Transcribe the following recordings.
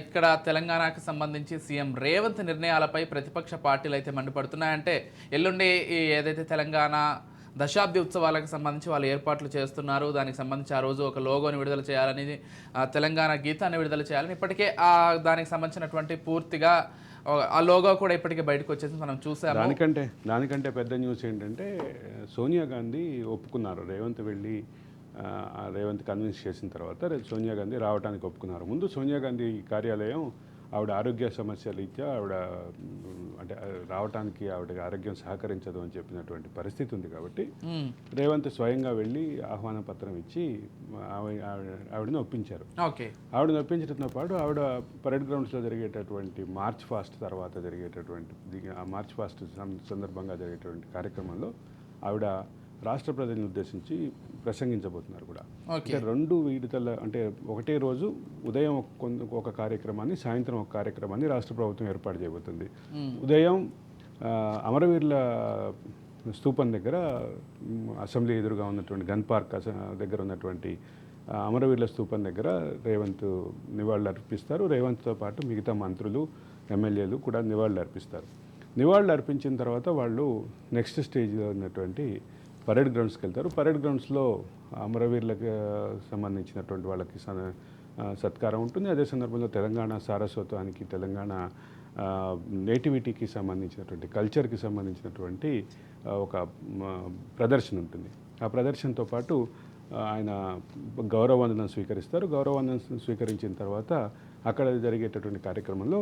ఇక్కడ తెలంగాణకు సంబంధించి సీఎం రేవంత్ నిర్ణయాలపై ప్రతిపక్ష పార్టీలు అయితే మండిపడుతున్నాయంటే ఎల్లుండి ఏదైతే తెలంగాణ దశాబ్ది ఉత్సవాలకు సంబంధించి వాళ్ళు ఏర్పాట్లు చేస్తున్నారు దానికి సంబంధించి ఆ రోజు ఒక లోగోని విడుదల చేయాలని తెలంగాణ గీతాన్ని విడుదల చేయాలని ఇప్పటికే ఆ దానికి సంబంధించినటువంటి పూర్తిగా ఆ లోగో కూడా ఇప్పటికే బయటకు వచ్చేసి మనం చూసాం దానికంటే దానికంటే పెద్ద న్యూస్ ఏంటంటే సోనియా గాంధీ ఒప్పుకున్నారు. రేవంత్ వెళ్ళి రేవంత్ కన్విన్స్ చేసిన తర్వాత రే- సోనియా గాంధీ రావడానికి ఒప్పుకున్నారు. ముందు సోనియా గాంధీ కార్యాలయం ఆవిడ ఆరోగ్య సమస్యల రీత్యా ఆవిడ అంటే రావటానికి ఆవిడకి ఆరోగ్యం సహకరించదు అని చెప్పినటువంటి పరిస్థితి ఉంది కాబట్టి. రేవంత్ స్వయంగా వెళ్ళి ఆహ్వాన పత్రం ఇచ్చి ఆవి- ఆవిడ ఆవిడని ఒప్పించారు. ఓకే. ఆవిడని ఒప్పించడంతో పాటు ఆవిడ పరేడ్ గ్రౌండ్స్లో జరిగేటటువంటి మార్చ్ ఫాస్ట్ తర్వాత జరిగేటటువంటి మార్చ్ ఫాస్ట్ సందర్భంగా జరిగేటటువంటి కార్యక్రమంలో ఆవిడ రాష్ట్ర ప్రజలను ఉద్దేశించి ప్రసంగించబోతున్నారు కూడా. అంటే రెండు విడతల అంటే ఒకటే రోజు ఉదయం ఒక కార్యక్రమాన్ని సాయంత్రం ఒక కార్యక్రమాన్ని రాష్ట్ర ప్రభుత్వం ఏర్పాటు చేయబోతుంది. ఉదయం అమరవీరుల స్తూపం దగ్గర అసెంబ్లీ ఎదురుగా ఉన్నటువంటి గన్ పార్క్ దగ్గర ఉన్నటువంటి అమరవీరుల స్తూపం దగ్గర రేవంత్ నివాళులు అర్పిస్తారు రేవంత్తో పాటు మిగతా మంత్రులు ఎమ్మెల్యేలు కూడా నివాళులు అర్పిస్తారు నివాళులు అర్పించిన తర్వాత వాళ్ళు నెక్స్ట్ స్టేజ్లో ఉన్నటువంటి పరేడ్ గ్రౌండ్స్కి వెళ్తారు. పరేడ్ గ్రౌండ్స్లో అమరవీరులకు సంబంధించినటువంటి వాళ్ళకి సత్కారం ఉంటుంది. అదే సందర్భంలో తెలంగాణ సారస్వతానికి తెలంగాణ నేటివిటీకి సంబంధించినటువంటి కల్చర్కి సంబంధించినటువంటి ఒక ప్రదర్శన ఉంటుంది. ఆ ప్రదర్శనతో పాటు ఆయన గౌరవవందనం స్వీకరిస్తారు. గౌరవవందనం స్వీకరించిన తర్వాత అక్కడ జరిగేటటువంటి కార్యక్రమంలో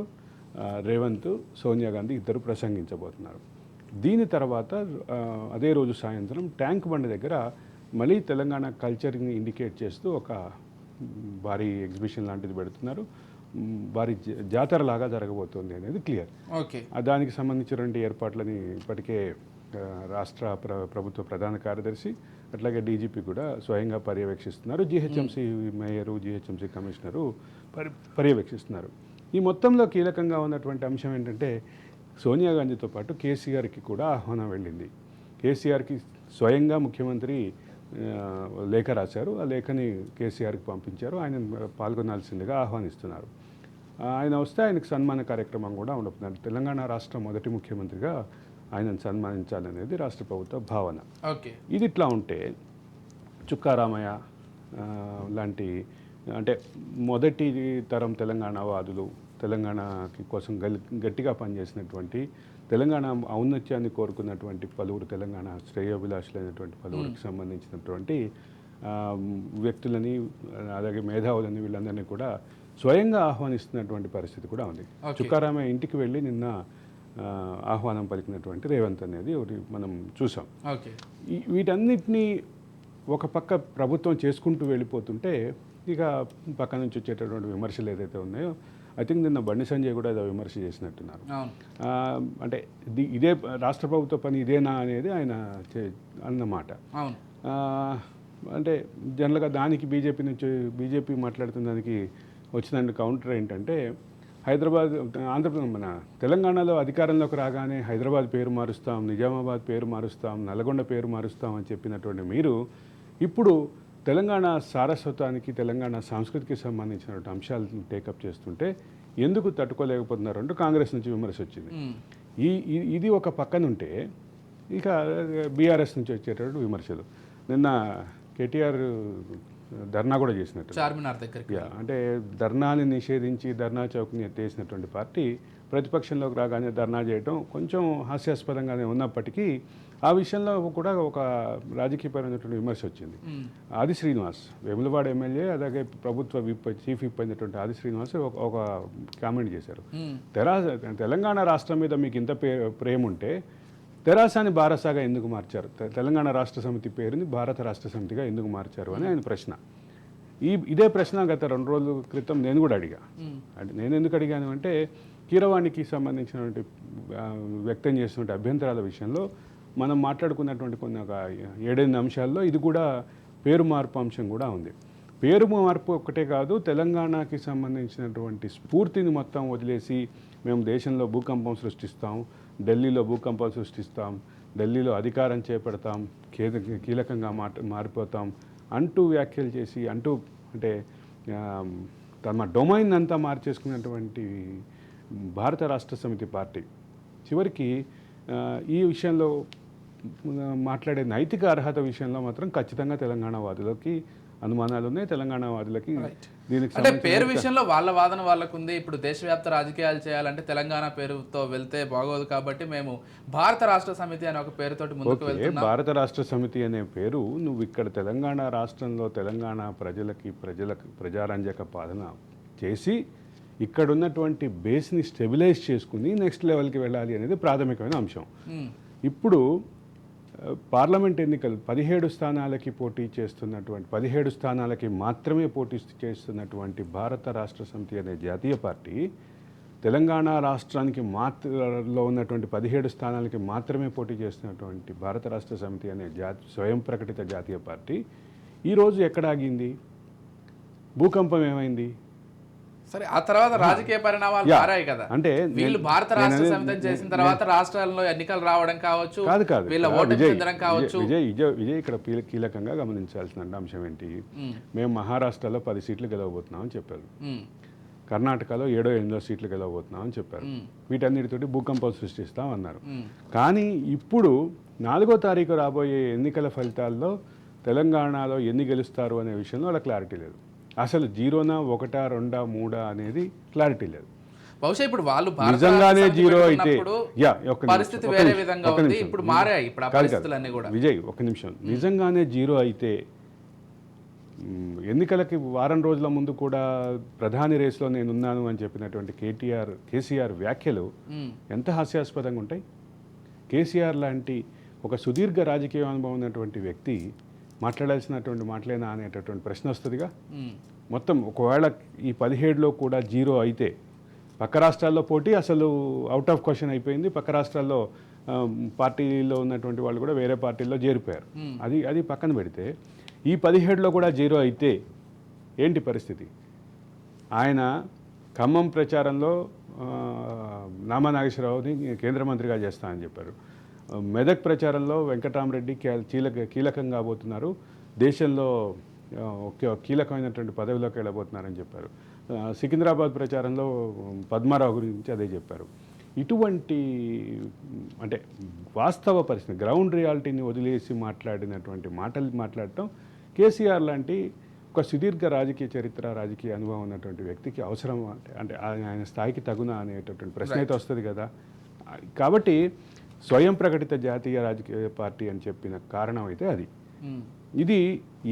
రేవంత్ సోనియా గాంధీ ఇద్దరు ప్రసంగించబోతున్నారు. దీని తర్వాత అదే రోజు సాయంత్రం ట్యాంక్ బండ్ దగ్గర మళ్ళీ తెలంగాణ కల్చర్ని ఇండికేట్ చేస్తూ ఒక భారీ ఎగ్జిబిషన్ లాంటిది పెడుతున్నారు. జ- జాతర లాగా జరగబోతోంది అనేది క్లియర్. ఓకే. దానికి సంబంధించినటువంటి ఏర్పాట్లని ఇప్పటికే రాష్ట్ర ప్ర ప్రభుత్వ ప్రధాన కార్యదర్శి అట్లాగే డీజీపీ కూడా స్వయంగా పర్యవేక్షిస్తున్నారు. జీహెచ్ఎంసీ మేయరు జీహెచ్ఎంసీ కమిషనరు పరి పర్యవేక్షిస్తున్నారు. ఈ మొత్తంలో కీలకంగా ఉన్నటువంటి అంశం ఏంటంటే సోనియా గాంధీతో పాటు కేసీఆర్కి కూడా ఆహ్వానం వెళ్ళింది. కేసీఆర్కి స్వయంగా ముఖ్యమంత్రి లేఖ రాశారు. ఆ లేఖని కేసీఆర్కి పంపించారు. ఆయన పాల్గొనాల్సిందిగా ఆహ్వానిస్తున్నారు. ఆయన వస్తే ఆయనకు సన్మాన కార్యక్రమం కూడా ఉండబోతున్నారు తెలంగాణ రాష్ట్ర మొదటి ముఖ్యమంత్రిగా ఆయనను సన్మానించాలనేది రాష్ట్ర ప్రభుత్వ భావన. ఓకే. ఇది ఇట్లా ఉంటే చుక్కారామయ్య లాంటి అంటే మొదటి తరం తెలంగాణ వాదులు తెలంగాణకి కోసం గట్టిగా పనిచేసినటువంటి తెలంగాణ ఔన్నత్యాన్ని కోరుకున్నటువంటి పలువురు తెలంగాణ శ్రేయోభిలాషులైనటువంటి పలువురికి సంబంధించినటువంటి వ్యక్తులని అలాగే మేధావులని వీళ్ళందరినీ కూడా స్వయంగా ఆహ్వానిస్తున్నటువంటి పరిస్థితి కూడా ఉంది. చుక్కారామయ్య ఇంటికి వెళ్ళి నిన్న ఆహ్వానం పలికినటువంటి రేవంత్ అనేది ఒకటి మనం చూసాం. వీటన్నిటినీ ఒక పక్క ప్రభుత్వం చేసుకుంటూ వెళ్ళిపోతుంటే ఇక పక్క నుంచి వచ్చేటటువంటి విమర్శలు ఏదైతే ఉన్నాయో ఐ థింక్ నిన్న బండి సంజయ్ కూడా ఏదో విమర్శ చేసినట్టున్నారు. అంటే ఇది- రాష్ట్ర ప్రభుత్వ పని ఇదేనా అనేది ఆయన చే- అన్నమాట. అంటే జనరల్గా దానికి బీజేపీ నుంచి బీజేపీ మాట్లాడుతున్న దానికి వచ్చిన కౌంటర్ ఏంటంటే హైదరాబాద్ ఆంధ్రప్రదేశ్ మన తెలంగాణలో అధికారంలోకి రాగానే హైదరాబాద్ పేరు మారుస్తాం నిజామాబాద్ పేరు మారుస్తాం నల్గొండ పేరు మారుస్తాం అని చెప్పినటువంటి మీరు ఇప్పుడు తెలంగాణ సారస్వతానికి తెలంగాణ సంస్కృతికి సంబంధించినటువంటి అంశాలను టేకప్ చేస్తుంటే ఎందుకు తట్టుకోలేకపోతున్నారు అంటూ కాంగ్రెస్ నుంచి విమర్శ వచ్చింది. ఈ ఇది ఒక పక్కన ఉంటే ఇక బీఆర్ఎస్ నుంచి వచ్చేటటువంటి విమర్శలు. నిన్న కేటీఆర్ ధర్నా కూడా చేసినట్టు. చార్మినార్ దగ్గరికి. యా అంటే ధర్నాని నిషేధించి ధర్నా చౌక్ని ఎత్తేసినటువంటి పార్టీ ప్రతిపక్షంలోకి రాగానే ధర్నా చేయడం కొంచెం హాస్యాస్పదంగానే ఉన్నప్పటికీ ఆ విషయంలో కూడా ఒక రాజకీయపరమైనటువంటి విమర్శ వచ్చింది. ఆది శ్రీనివాస్ వేములవాడ ఎమ్మెల్యే అలాగే ప్రభుత్వ విప్ చీఫ్ విప్ అయినటువంటి ఆది శ్రీనివాస్ ఒక ఒక కామెంట్ చేశారు. తెరాస తెలంగాణ రాష్ట్రం మీద మీకు ఇంత ప్రేమ ఉంటే తెరాసాని భారసాగా ఎందుకు మార్చారు? తెలంగాణ రాష్ట్ర సమితి పేరుని భారత రాష్ట్ర సమితిగా ఎందుకు మార్చారు అని ఆయన ప్రశ్న. ఈ ఇదే ప్రశ్న గత రెండు రోజుల క్రితం నేను కూడా అడిగా. నేను ఎందుకు అడిగాను అంటే కీరవాణికి సంబంధించినటువంటి వ్యక్తం చేసినటువంటి అభ్యంతరాల విషయంలో మనం మాట్లాడుకున్నటువంటి కొన్ని ఒక ఏడెనిమిది అంశాల్లో ఇది కూడా పేరు మార్పు అంశం కూడా ఉంది. పేరు మార్పు ఒక్కటే కాదు తెలంగాణకి సంబంధించినటువంటి స్ఫూర్తిని మొత్తం వదిలేసి మేము దేశంలో భూకంపం సృష్టిస్తాం ఢిల్లీలో భూకంపం సృష్టిస్తాం ఢిల్లీలో అధికారం చేపడతాం కీలక- కీలకంగా మారిపోతాం అంటూ వ్యాఖ్యలు చేసి అంటూ అంటే తమ డొమైన్ అంతా మార్చేసుకున్నటువంటి భారత రాష్ట్ర సమితి పార్టీ. చివరికి ఈ విషయంలో మాట్లాడే నైతిక అర్హత విషయంలో మాత్రం ఖచ్చితంగా తెలంగాణ వాదులకి అనుమానాలు ఉన్నాయి. తెలంగాణ వాదులకి దీనికి అంటే పేరు విషయంలో వాళ్ళ వాదన వాళ్ళకు ఉంది ఇప్పుడు దేశవ్యాప్త రాజకీయాలు చేయాలంటే తెలంగాణ పేరుతో వెళ్తే బాగోదు కాబట్టి మేము భారత రాష్ట్ర సమితి అనే ఒక పేరుతోటి ముందుకు వెళ్తున్నాం. భారత రాష్ట్ర సమితి అనే పేరు నువ్వు ఇక్కడ తెలంగాణ రాష్ట్రంలో తెలంగాణ ప్రజలకి ప్రజలకు ప్రజారంజక పాలన చేసి ఇక్కడ ఉన్నటువంటి బేస్ని స్టెబిలైజ్ చేసుకుని నెక్స్ట్ లెవెల్కి వెళ్ళాలి అనేది ప్రాథమికమైన అంశం. ఇప్పుడు పార్లమెంట్ ఎన్నికలు పదిహేడు స్థానాలకి పోటీ చేస్తున్నటువంటి పదిహేడు స్థానాలకి మాత్రమే పోటీ చేస్తున్నటువంటి భారత రాష్ట్ర సమితి అనే జాతీయ పార్టీ తెలంగాణ రాష్ట్రానికి మాత్రలో ఉన్నటువంటి పదిహేడు స్థానాలకి మాత్రమే పోటీ చేస్తున్నటువంటి భారత రాష్ట్ర సమితి అనే జాతి స్వయం ప్రకటిత జాతీయ పార్టీ ఈరోజు ఎక్కడ ఆగింది? భూకంపం ఏమైంది? సరే ఆ తర్వాత రాజకీయ పరిణామాలు. మారాయి కదా. అంటే వీళ్ళు భారత రాష్ట్ర సమితిని చేసిన తర్వాత రాష్ట్రాల్లో ఎన్నికలు రావడం కావచ్చు కాదు కాదు. వీళ్ళ ఓటు విజయ్ చెందడం కావచ్చు. విజయ్ విజయ్ విజయ్ ఇక్కడ కీల- కీలకంగా గమనించాల్సిన అంశం ఏంటి? ఉమ్, మేము మహారాష్ట్రలో పది సీట్లు గెలవబోతున్నామని చెప్పారు. ఉమ్, కర్ణాటకలో ఏడో ఎనిమిదో సీట్లు గెలవబోతున్నామని చెప్పారు. ఉమ్, వీటన్నిటితోటి భూకంపం సృష్టిస్తాం అన్నారు. కానీ ఇప్పుడు నాలుగో తారీఖు రాబోయే ఎన్నికల ఫలితాల్లో తెలంగాణలో ఎన్ని గెలుస్తారు అనే విషయంలో వాళ్ళ క్లారిటీ లేదు. అసలు జీరోనా ఒకటా రెండా మూడా అనేది క్లారిటీ లేదు. బహుశా ఇప్పుడు వాళ్ళు నిజంగానే జీరో అయితే యా పరిస్థితి వేరే విధంగా ఉంది. ఇప్పుడు మారాయి ఇప్పుడు ఆ. పరిస్థితులన్నీ కూడా. విజయ్ ఒక నిమిషం. నిజంగానే జీరో అయితే ఎన్నికలకి వారం రోజుల ముందు కూడా ప్రధాని రేసులో నేనున్నాను అని చెప్పినటువంటి కేటీఆర్ కేసీఆర్ వ్యాఖ్యలు ఎంత హాస్యాస్పదంగా ఉంటాయి? కేసీఆర్ లాంటి ఒక సుదీర్ఘ రాజకీయ అనుభవం ఉన్నటువంటి వ్యక్తి మాట్లాడాల్సినటువంటి మాటలేనా అనేటటువంటి ప్రశ్న వస్తుందిగా. మొత్తం ఒకవేళ ఈ పదిహేడులో కూడా జీరో అయితే పక్క రాష్ట్రాల్లో పోటీ అసలు అవుట్ ఆఫ్ క్వశ్చన్ అయిపోయింది. పక్క రాష్ట్రాల్లో పార్టీలో ఉన్నటువంటి వాళ్ళు కూడా వేరే పార్టీల్లో చేరిపోయారు. అది అది పక్కన పెడితే ఈ పదిహేడులో కూడా జీరో అయితే ఏంటి పరిస్థితి? ఆయన ఖమ్మం ప్రచారంలో నామా నాగేశ్వరరావుని కేంద్ర మంత్రిగా చేస్తానని చెప్పారు. మెదక్ ప్రచారంలో వెంకటరామరెడ్డి కీలక కీలకం కాబోతున్నారు. దేశంలో కీలకమైనటువంటి పదవిలోకి వెళ్ళబోతున్నారని చెప్పారు. సికింద్రాబాద్ ప్రచారంలో పద్మారావు గురించి అదే చెప్పారు. ఇటువంటి అంటే వాస్తవ పరిస్థితి గ్రౌండ్ రియాలిటీని వదిలేసి మాట్లాడినటువంటి మాటలు మాట్లాడటం కేసీఆర్ లాంటి ఒక సుదీర్ఘ రాజకీయ చరిత్ర రాజకీయ అనుభవం ఉన్నటువంటి వ్యక్తికి అవసరం. అంటే అంటే ఆయన ఆయన స్థాయికి తగున అనేటటువంటి ప్రశ్న అయితే వస్తుంది కదా. కాబట్టి స్వయం ప్రకటిత జాతీయ రాజకీయ పార్టీ అని చెప్పిన కారణం అయితే అది. ఇది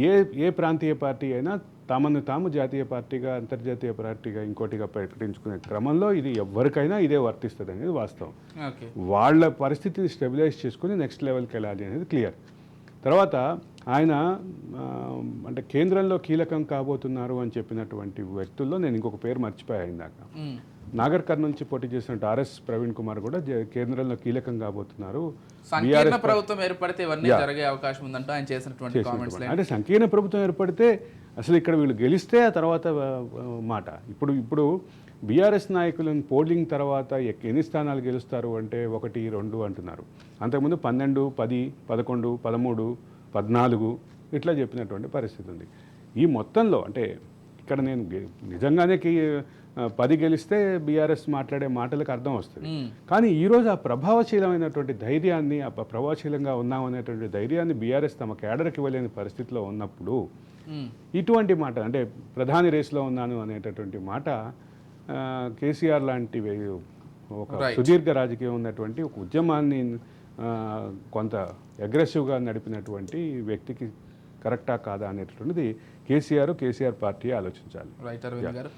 ఏ ఏ ప్రాంతీయ పార్టీ అయినా తమను తాము జాతీయ పార్టీగా అంతర్జాతీయ పార్టీగా ఇంకోటిగా ప్రకటించుకునే క్రమంలో ఇది ఎవరికైనా ఇదే వర్తిస్తుంది అనేది వాస్తవం. వాళ్ళ పరిస్థితిని స్టెబిలైజ్ చేసుకుని నెక్స్ట్ లెవెల్కి వెళ్ళాలి అనేది క్లియర్. తర్వాత ఆయన అంటే కేంద్రంలో కీలకం కాబోతున్నారు అని చెప్పినటువంటి వ్యక్తుల్లో నేను ఇంకొక పేరు మర్చిపోయాను ఇందాక. నాగర్ కర్నూలు నుంచి పోటీ చేసినట్టు ఆర్ఎస్ ప్రవీణ్ కుమార్ కూడా కేంద్రంలో కీలకం కాబోతున్నారు సంకీర్ణ ప్రభుత్వం ఏర్పడితే ఇవన్నీ జరిగే అవకాశం ఉందంటూ ఆయన చేసినటువంటి కామెంట్స్ అంటే సంకీర్ణ ప్రభుత్వం ఏర్పడితే అసలు ఇక్కడ వీళ్ళు గెలిస్తే ఆ తర్వాత మాట. ఇప్పుడు ఇప్పుడు బీఆర్ఎస్ నాయకులను పోలింగ్ తర్వాత ఎన్ని స్థానాలు గెలుస్తారు అంటే ఒకటి రెండు అంటున్నారు. అంతకుముందు పన్నెండు పది పదకొండు పదమూడు పద్నాలుగు ఇట్లా చెప్పినటువంటి పరిస్థితి ఉంది. ఈ మొత్తంలో అంటే ఇక్కడ నేను నిజంగానే పది గెలిస్తే బీఆర్ఎస్ మాట్లాడే మాటలకు అర్థం వస్తుంది. కానీ ఈరోజు ఆ ప్రభావశీలమైనటువంటి ధైర్యాన్ని ప్రభావశీలంగా ఉన్నామనేటువంటి ధైర్యాన్ని బీఆర్ఎస్ తమ కేడర్కి ఇవ్వలేని పరిస్థితిలో ఉన్నప్పుడు ఇటువంటి మాట అంటే ప్రధాని రేసులో ఉన్నాను అనేటటువంటి మాట కేసీఆర్ లాంటి ఒక. సుదీర్ఘ రాజకీయం ఉన్నటువంటి ఒక ఉద్యమాన్ని కొంత అగ్రెసివ్గా నడిపినటువంటి వ్యక్తికి కరెక్టా కాదా అనేటటువంటిది కేసీఆర్ కేసీఆర్ పార్టీ ఆలోచించాలి. రైట్ అరవింద్ గారు.